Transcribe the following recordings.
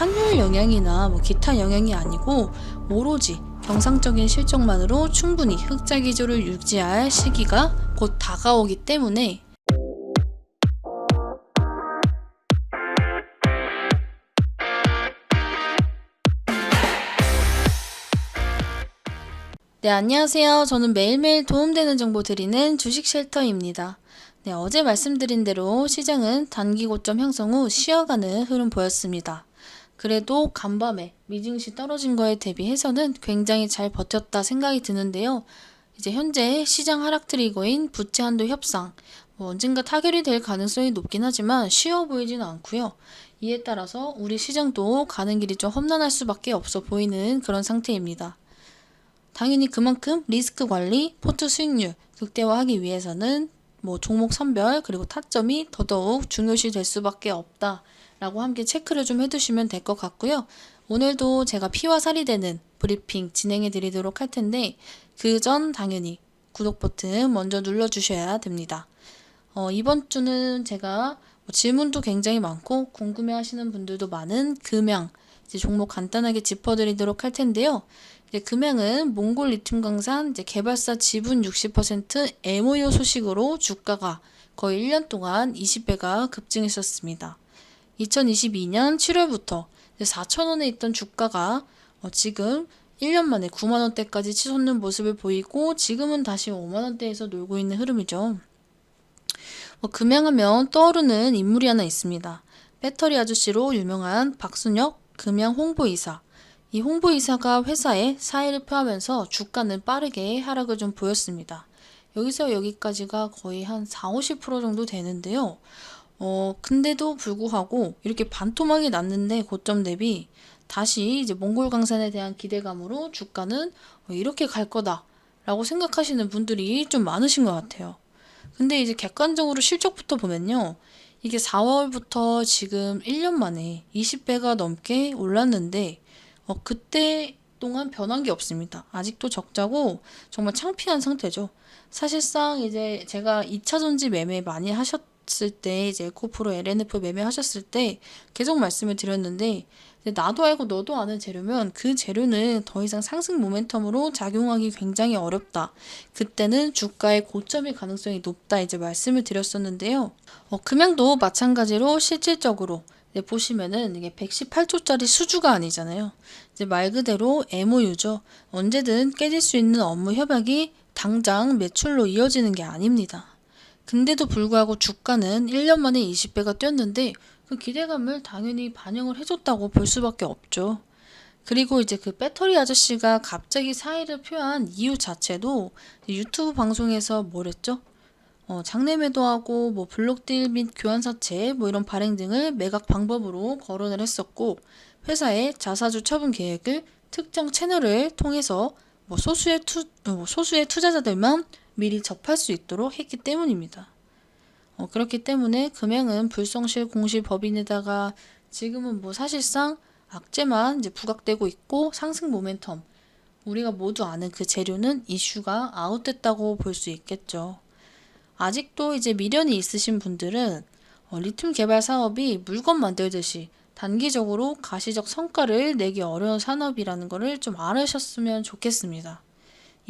환율 영향이나 뭐 기타 영향이 아니고 오로지 경상적인 실적만으로 충분히 흑자 기조를 유지할 시기가 곧 다가오기 때문에 네, 안녕하세요. 저는 매일매일 도움되는 정보 드리는 주식 쉘터입니다. 네, 어제 말씀드린 대로 시장은 단기 고점 형성 후 쉬어가는 흐름 보였습니다. 그래도 간밤에 미증시 떨어진 거에 대비해서는 굉장히 잘 버텼다 생각이 드는데요. 이제 현재 시장 하락 트리거인 부채 한도 협상, 뭐 언젠가 타결이 될 가능성이 높긴 하지만 쉬워 보이지는 않고요. 이에 따라서 우리 시장도 가는 길이 좀 험난할 수밖에 없어 보이는 그런 상태입니다. 당연히 그만큼 리스크 관리, 포트 수익률 극대화하기 위해서는 뭐 종목 선별 그리고 타점이 더더욱 중요시 될 수밖에 없다 라고 함께 체크를 좀 해두시면 될 것 같고요. 오늘도 제가 피와 살이 되는 브리핑 진행해 드리도록 할 텐데 그 전 당연히 구독 버튼 먼저 눌러주셔야 됩니다. 어, 이번 주는 제가 뭐 질문도 굉장히 많고 궁금해 하시는 분들도 많은 금양 이제 종목 간단하게 짚어드리도록 할 텐데요. 이제 금양은 몽골 리튬 강산 이제 개발사 지분 60% MOU 소식으로 주가가 거의 1년 동안 20배가 급증했었습니다. 2022년 7월부터 4,000원에 있던 주가가 어, 지금 1년 만에 9만 원대까지 치솟는 모습을 보이고 지금은 다시 5만 원대에서 놀고 있는 흐름이죠. 뭐 금양하면 떠오르는 인물이 하나 있습니다. 배터리 아저씨로 유명한 박순혁 금양 홍보이사. 이 홍보이사가 회사에 사의를 표하면서 주가는 빠르게 하락을 좀 보였습니다. 여기서 여기까지가 거의 한 4, 50% 정도 되는데요. 어, 근데도 불구하고 이렇게 반토막이 났는데 고점 대비 다시 이제 몽골 강산에 대한 기대감으로 주가는 어, 이렇게 갈 거다라고 생각하시는 분들이 좀 많으신 것 같아요. 근데 이제 객관적으로 실적부터 보면요. 이게 4월부터 지금 1년 만에 20배가 넘게 올랐는데 어, 그때 동안 변한 게 없습니다. 아직도 적자고 정말 창피한 상태죠. 사실상 이제 제가 2차 전지 매매 많이 하셨을 때 이제 에코프로 LNF 매매 하셨을 때 계속 말씀을 드렸는데 나도 알고 너도 아는 재료면 그 재료는 더 이상 상승 모멘텀으로 작용하기 굉장히 어렵다. 그때는 주가의 고점일 가능성이 높다 이제 말씀을 드렸었는데요. 어, 금양도 마찬가지로 실질적으로 네, 보시면은 이게 118조짜리 수주가 아니잖아요. 이제 말 그대로 MOU죠. 언제든 깨질 수 있는 업무 협약이 당장 매출로 이어지는 게 아닙니다. 근데도 불구하고 주가는 1년 만에 20배가 뛰었는데 그 기대감을 당연히 반영을 해줬다고 볼 수밖에 없죠. 그리고 이제 그 배터리 아저씨가 갑자기 사의를 표한 이유 자체도 유튜브 방송에서 뭐랬죠? 어, 장내 매도하고 뭐 블록딜 및 교환사채 뭐 이런 발행 등을 매각 방법으로 거론을 했었고 회사의 자사주 처분 계획을 특정 채널을 통해서 뭐 소수의 투 어, 소수의 투자자들만 미리 접할 수 있도록 했기 때문입니다. 어, 그렇기 때문에 금양은 불성실 공시 법인에다가 지금은 뭐 사실상 악재만 이제 부각되고 있고 상승 모멘텀 우리가 모두 아는 그 재료는 이슈가 아웃됐다고 볼 수 있겠죠. 아직도 이제 미련이 있으신 분들은 어, 리튬 개발 사업이 물건 만들듯이 단기적으로 가시적 성과를 내기 어려운 산업이라는 것을 좀 알으셨으면 좋겠습니다.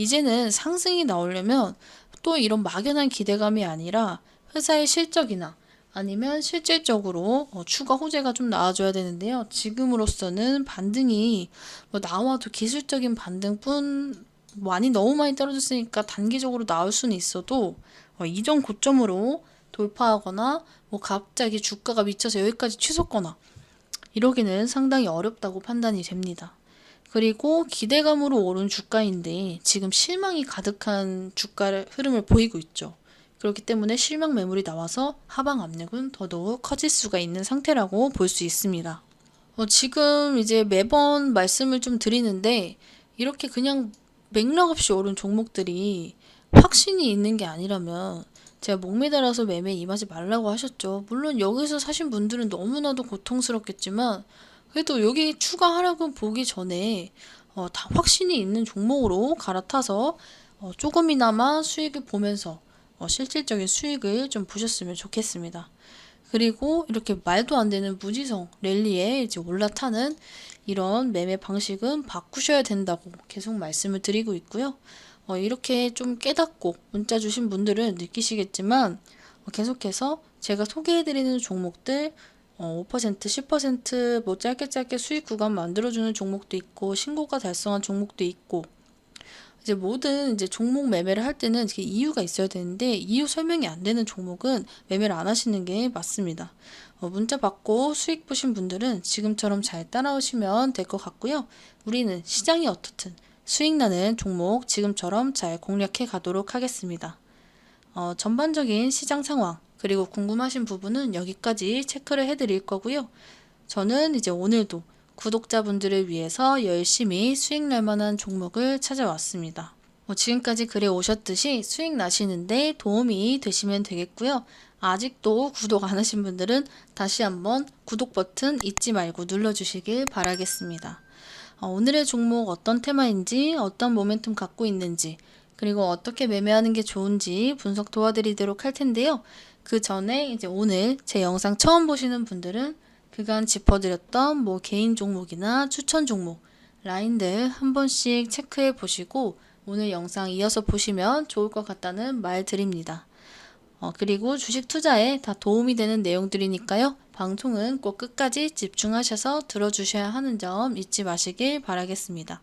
이제는 상승이 나오려면 또 이런 막연한 기대감이 아니라 회사의 실적이나 아니면 실질적으로 어, 추가 호재가 좀 나와줘야 되는데요. 지금으로서는 반등이 뭐 나와도 기술적인 반등뿐 많이 너무 많이 떨어졌으니까 단기적으로 나올 수는 있어도 어, 이전 고점으로 돌파하거나 뭐 갑자기 주가가 미쳐서 여기까지 치솟거나 이러기는 상당히 어렵다고 판단이 됩니다. 그리고 기대감으로 오른 주가인데 지금 실망이 가득한 주가 흐름을 보이고 있죠. 그렇기 때문에 실망 매물이 나와서 하방 압력은 더더욱 커질 수가 있는 상태라고 볼 수 있습니다. 어, 지금 이제 매번 말씀을 좀 드리는데 이렇게 그냥 맥락 없이 오른 종목들이 확신이 있는 게 아니라면 제가 목매달아서 매매 임하지 말라고 하셨죠. 물론 여기서 사신 분들은 너무나도 고통스럽겠지만 그래도 여기 추가 하락은 보기 전에 어, 다 확신이 있는 종목으로 갈아타서 어, 조금이나마 수익을 보면서 어, 실질적인 수익을 좀 보셨으면 좋겠습니다. 그리고 이렇게 말도 안 되는 무지성 랠리에 이제 올라타는 이런 매매 방식은 바꾸셔야 된다고 계속 말씀을 드리고 있고요. 어, 이렇게 좀 깨닫고 문자 주신 분들은 느끼시겠지만 어, 계속해서 제가 소개해드리는 종목들 어, 5%, 10%뭐 짧게 짧게 수익 구간 만들어주는 종목도 있고 신고가 달성한 종목도 있고 이제 모든 이제 종목 매매를 할 때는 이유가 있어야 되는데 이유 설명이 안 되는 종목은 매매를 안 하시는 게 맞습니다. 어, 문자 받고 수익 보신 분들은 지금처럼 잘 따라오시면 될 것 같고요. 우리는 시장이 어떻든 수익 나는 종목 지금처럼 잘 공략해 가도록 하겠습니다. 어, 전반적인 시장 상황 그리고 궁금하신 부분은 여기까지 체크를 해드릴 거고요. 저는 이제 오늘도 구독자분들을 위해서 열심히 수익 날 만한 종목을 찾아왔습니다. 뭐 지금까지 글에 오셨듯이 수익 나시는데 도움이 되시면 되겠고요. 아직도 구독 안 하신 분들은 다시 한번 구독 버튼 잊지 말고 눌러주시길 바라겠습니다. 어, 오늘의 종목 어떤 테마인지, 어떤 모멘텀 갖고 있는지, 그리고 어떻게 매매하는 게 좋은지 분석 도와드리도록 할 텐데요. 그 전에 이제 오늘 제 영상 처음 보시는 분들은 그간 짚어드렸던 뭐 개인 종목이나 추천 종목, 라인들 한 번씩 체크해 보시고 오늘 영상 이어서 보시면 좋을 것 같다는 말 드립니다. 어, 그리고 주식 투자에 다 도움이 되는 내용들이니까요. 방송은 꼭 끝까지 집중하셔서 들어주셔야 하는 점 잊지 마시길 바라겠습니다.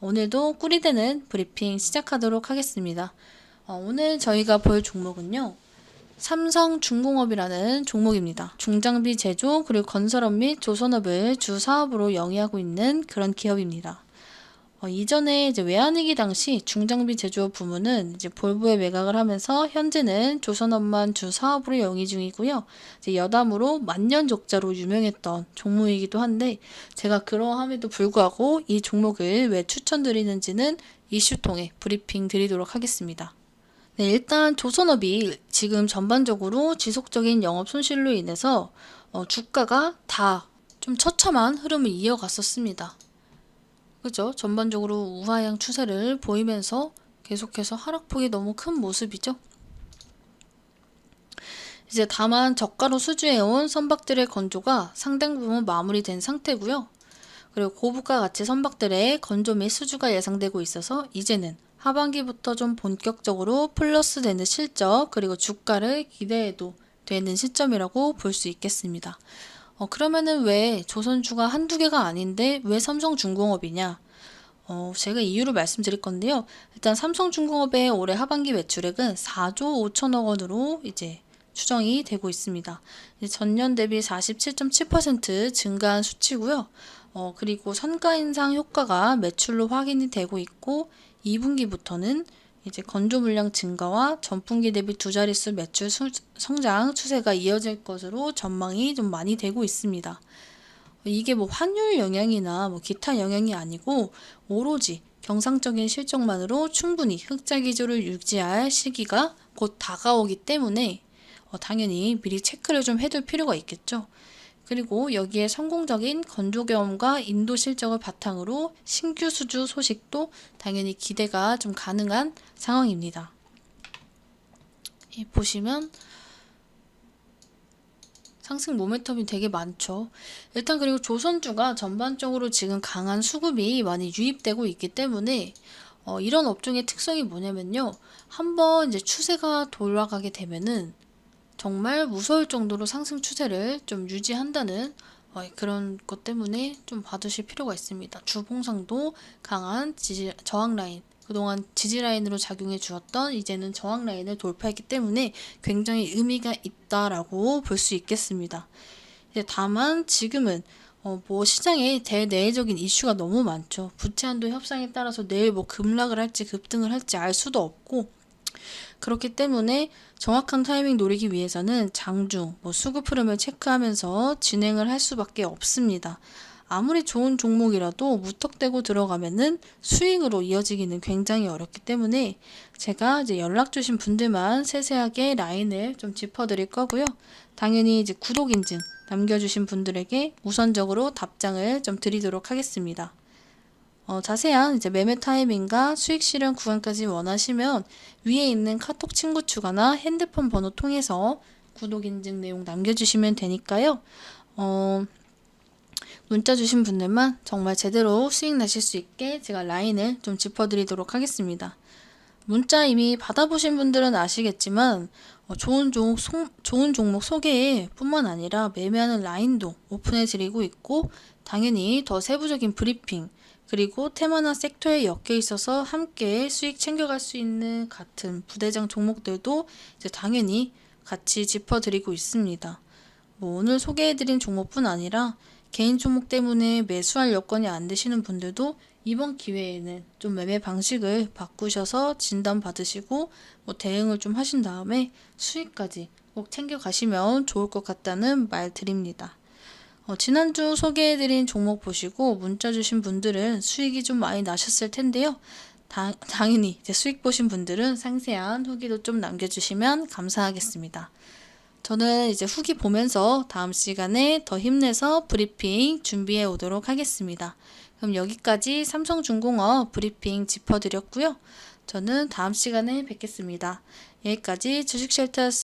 오늘도 꿀이 되는 브리핑 시작하도록 하겠습니다. 어, 오늘 저희가 볼 종목은요. 삼성중공업이라는 종목입니다. 중장비 제조 그리고 건설업 및 조선업을 주 사업으로 영위하고 있는 그런 기업입니다. 어, 이전에 이제 외환위기 당시 중장비 제조업 부문은 이제 볼보에 매각을 하면서 현재는 조선업만 주 사업으로 영위 중이고요. 이제 여담으로 만년적자로 유명했던 종목이기도 한데 제가 그러함에도 불구하고 이 종목을 왜 추천드리는지는 이슈 통해 브리핑 드리도록 하겠습니다. 네, 일단 조선업이 지금 전반적으로 지속적인 영업 손실로 인해서 어, 주가가 다 좀 처참한 흐름을 이어갔었습니다. 그죠? 전반적으로 우하향 추세를 보이면서 계속해서 하락폭이 너무 큰 모습이죠. 이제 다만 저가로 수주해온 선박들의 건조가 상당 부분 마무리된 상태고요. 그리고 고부가 가치 선박들의 건조 및 수주가 예상되고 있어서 이제는 하반기부터 좀 본격적으로 플러스 되는 실적 그리고 주가를 기대해도 되는 시점이라고 볼 수 있겠습니다. 어, 그러면은 왜 조선주가 한두 개가 아닌데 왜 삼성중공업이냐? 어, 제가 이유를 말씀드릴 건데요. 일단 삼성중공업의 올해 하반기 매출액은 4조 5천억 원으로 이제 추정이 되고 있습니다. 전년 대비 47.7% 증가한 수치고요. 어, 그리고 선가 인상 효과가 매출로 확인이 되고 있고 2분기부터는 이제 건조 물량 증가와 전분기 대비 두 자릿수 매출 수, 성장 추세가 이어질 것으로 전망이 좀 많이 되고 있습니다. 이게 뭐 환율 영향이나 뭐 기타 영향이 아니고 오로지 경상적인 실적만으로 충분히 흑자 기조를 유지할 시기가 곧 다가오기 때문에 어, 당연히 미리 체크를 좀 해둘 필요가 있겠죠. 그리고 여기에 성공적인 건조 경험과 인도 실적을 바탕으로 신규 수주 소식도 당연히 기대가 좀 가능한 상황입니다. 예, 보시면 상승 모멘텀이 되게 많죠. 일단 그리고 조선주가 전반적으로 지금 강한 수급이 많이 유입되고 있기 때문에 어, 이런 업종의 특성이 뭐냐면요. 한번 이제 추세가 돌아가게 되면은 정말 무서울 정도로 상승 추세를 좀 유지한다는 어, 그런 것 때문에 좀 봐두실 필요가 있습니다. 주봉상도 강한 지지, 저항 라인, 그동안 지지 라인으로 작용해 주었던 이제는 저항 라인을 돌파했기 때문에 굉장히 의미가 있다라고 볼 수 있겠습니다. 다만 지금은 어, 뭐 시장에 대내적인 이슈가 너무 많죠. 부채 한도 협상에 따라서 내일 뭐 급락을 할지 급등을 할지 알 수도 없고 그렇기 때문에 정확한 타이밍 노리기 위해서는 장중, 뭐 수급 흐름을 체크하면서 진행을 할 수밖에 없습니다. 아무리 좋은 종목이라도 무턱대고 들어가면은 수익으로 이어지기는 굉장히 어렵기 때문에 제가 이제 연락 주신 분들만 세세하게 라인을 좀 짚어드릴 거고요. 당연히 이제 구독 인증 남겨주신 분들에게 우선적으로 답장을 좀 드리도록 하겠습니다. 어, 자세한 이제 매매 타이밍과 수익 실현 구간까지 원하시면 위에 있는 카톡 친구 추가나 핸드폰 번호 통해서 구독 인증 내용 남겨주시면 되니까요. 어, 문자 주신 분들만 정말 제대로 수익 나실 수 있게 제가 라인을 좀 짚어드리도록 하겠습니다. 문자 이미 받아보신 분들은 아시겠지만 어, 좋은 종목, 소, 좋은 종목 소개에 뿐만 아니라 매매하는 라인도 오픈해 드리고 있고 당연히 더 세부적인 브리핑 그리고 테마나 섹터에 엮여 있어서 함께 수익 챙겨갈 수 있는 같은 부대장 종목들도 이제 당연히 같이 짚어드리고 있습니다. 뭐 오늘 소개해드린 종목뿐 아니라 개인 종목 때문에 매수할 여건이 안 되시는 분들도 이번 기회에는 좀 매매 방식을 바꾸셔서 진단 받으시고 뭐 대응을 좀 하신 다음에 수익까지 꼭 챙겨 가시면 좋을 것 같다는 말 드립니다. 어, 지난주 소개해드린 종목 보시고 문자 주신 분들은 수익이 좀 많이 나셨을 텐데요. 당, 당연히 이제 수익 보신 분들은 상세한 후기도 좀 남겨주시면 감사하겠습니다. 저는 이제 후기 보면서 다음 시간에 더 힘내서 브리핑 준비해 오도록 하겠습니다. 그럼 여기까지 삼성중공업 브리핑 짚어드렸고요. 저는 다음 시간에 뵙겠습니다. 여기까지 주식쉘터였습니다.